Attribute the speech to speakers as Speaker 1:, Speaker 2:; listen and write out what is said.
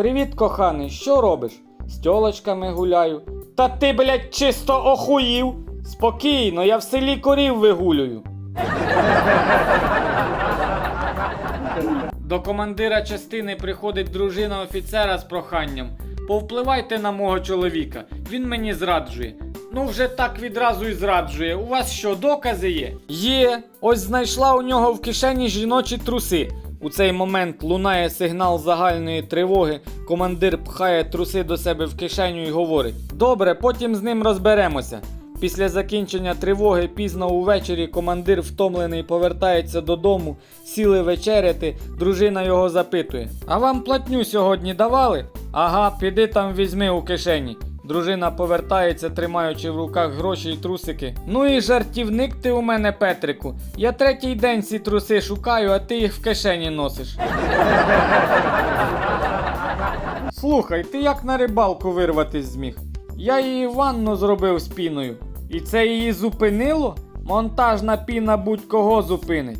Speaker 1: Привіт, коханий, що робиш? З тьолочками гуляю. Та ти, блядь, чисто охуїв. Спокійно, я в селі корів вигулюю. До командира частини приходить дружина офіцера з проханням. Повпливайте на мого чоловіка, він мені зраджує. Ну, вже так відразу і зраджує. У вас що, докази є? Є. Ось знайшла у нього в кишені жіночі труси. У цей момент лунає сигнал загальної тривоги. Командир пхає труси до себе в кишеню і говорить: Добре, потім з ним розберемося. Після закінчення тривоги пізно увечері командир втомлений повертається додому, сіли вечеряти, дружина його запитує: А вам платню сьогодні давали? Ага, піди там візьми у кишені. Дружина повертається, тримаючи в руках гроші й трусики. Ну і жартівник ти у мене, Петрику. Я третій день ці труси шукаю, а ти їх в кишені носиш. Слухай, ти як на рибалку вирватись зміг? Я її ванну зробив з піною. І це її зупинило? Монтажна піна будь-кого зупинить.